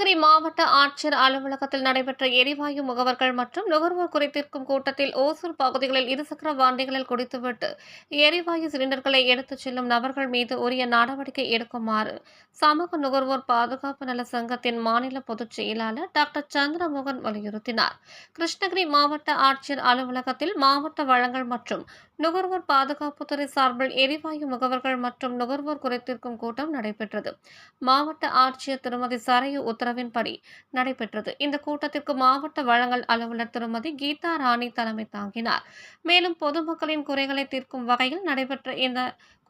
கிருஷ்ணகிரி மாவட்ட ஆட்சியர் அலுவலகத்தில் நடைபெற்ற எரிவாயு முகவர்கள் மற்றும் நுகர்வோர் குறைத்திருக்கும் கூட்டத்தில் ஓசூர் பகுதிகளில் இருசக்கர வண்டிகளில் குடித்துவிட்டு எரிவாயு சிலிண்டர்களை எடுத்துச் செல்லும் நபர்கள் மீது உரிய நடவடிக்கை எடுக்குமாறு சமூக நுகர்வோர் பாதுகாப்பு நல சங்கத்தின் மாநில பொதுச் செயலாளர் டாக்டர் சந்திரமோகன் வலியுறுத்தினார். கிருஷ்ணகிரி மாவட்ட ஆட்சியர் அலுவலகத்தில் மாவட்ட வளங்கள் மற்றும் நுகர்வோர் பாதுகாப்புத்துறை சார்பில் எரிவாயு முகவர்கள் மற்றும் நுகர்வோர் குறைத்திருக்கும் கூட்டம் நடைபெற்றது. மாவட்ட ஆட்சியர் திருமதி சரையு உத்தரவின்படி நடைபெற்றது. இந்த கூட்டத்திற்கு மாவட்ட வழங்கல் அலுவலர் திருமதி கீதா ராணி தலைமை தாங்கினார். மேலும் பொதுமக்களின் குறைகளை தீர்க்கும் வகையில் நடைபெற்ற இந்த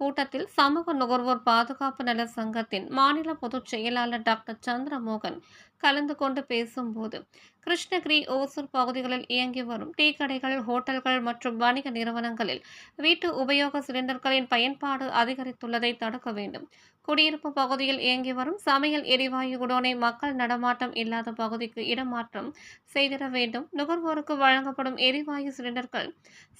கூட்டத்தில் சமூக நுகர்வோர் பாதுகாப்பு நல சங்கத்தின் மாநில பொதுச் செயலாளர் டாக்டர் சந்திரமோகன் கலந்து கொண்டு பேசும்போது கிருஷ்ணகிரி ஓசூர் பகுதிகளில் இயங்கி வரும் டீ கடைகள் ஹோட்டல்கள் மற்றும் வணிக நிறுவனங்களில் வீட்டு உபயோக சிலிண்டர்களின் பயன்பாடு அதிகரித்துள்ளதை தடுக்க வேண்டும். குடியிருப்பு பகுதியில் இயங்கி வரும் சமையல் எரிவாயு குடோனை மக்கள் நடமாட்டம் இல்லாத பகுதிக்கு இடமாற்றம் செய்திட வேண்டும். நுகர்வோருக்கு வழங்கப்படும் எரிவாயு சிலிண்டர்கள்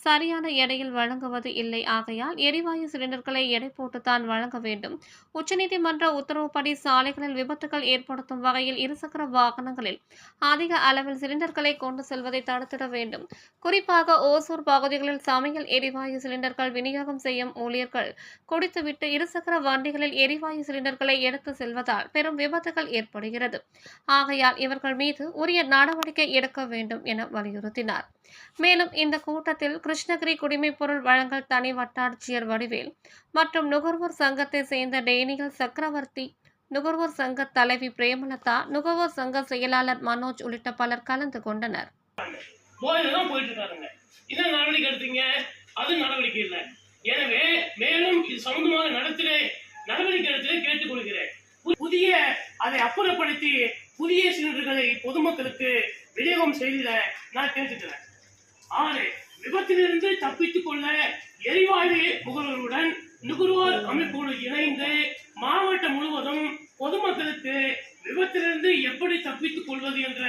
சரியான எடையில் வழங்குவது இல்லை. ஆகையால் எரிவாயு சிலிண்டர்கள் எடை போட்டுத்தான் வழங்க வேண்டும். உச்சநீதிமன்ற உத்தரவுப்படி சாலைகளில் விபத்துகள் ஏற்படுத்தும் வகையில் இருசக்கர வாகனங்களில் அதிக அளவில் சிலிண்டர்களை கொண்டு செல்வதை தடுத்திட வேண்டும். குறிப்பாக ஓசூர் பகுதிகளில் சமையல் எரிவாயு சிலிண்டர்கள் விநியோகம் செய்யும் ஊழியர்கள் குடித்துவிட்டு இருசக்கர வண்டிகளில் எரிவாயு சிலிண்டர்களை எடுத்து செல்வதால் பெரும் விபத்துகள் ஏற்படுகிறது. ஆகையால் இவர்கள் மீது உரிய நடவடிக்கை எடுக்க வேண்டும் என வலியுறுத்தினார். மேலும் இந்த கூட்டத்தில் கிருஷ்ணகிரி குடிமைப் பொருள் வழங்கல் தனி வட்டாட்சியர் வடிவேல் மற்றும் நுகர்வோர் சங்கத்தை சேர்ந்த டேனியல் சக்கரவர்த்தி நுகர்வோர் சங்க தலைவி பிரேமலதா நுகர்வோர் சங்க செயலாளர் மனோஜ் உள்ளிட்ட பலர் கலந்து கொண்டனர். எனவே மேலும் இது சம்பந்தமாக நடத்திலே நடவடிக்கை எடுத்து கேட்டுக்கொள்கிறேன். பு- புதிய அதை அப்புறப்படுத்தி புதிய சிலிண்டர்களை பொதுமக்களுக்கு விநியோகம் செய்திட நான் கேட்டுக்கிறேன். ஆறு விபத்திலிருந்து தப்பித்துக் கொள்ள எரிவாயு முகவர்களுடன் நுகர்வோர் அமைப்போடு இணைந்து மாவட்டம் முழுவதும் பொதுமக்களுக்கு விபத்திலிருந்து எப்படி தப்பித்துக் கொள்வது என்ற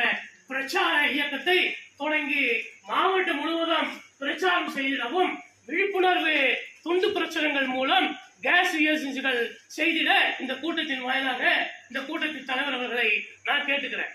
பிரச்சார இயக்கத்தை தொடங்கி மாவட்டம் முழுவதும் பிரச்சாரம் செய்திடவும் விழிப்புணர்வு துண்டு பிரச்சனைகள் மூலம் கேஸ் ஏஜென்சிகள் செய்திட இந்த கூட்டத்தின் வாயிலாக இந்த கூட்டத்தின் தலைவர் அவர்களை நான் கேட்டுக்கிறேன்.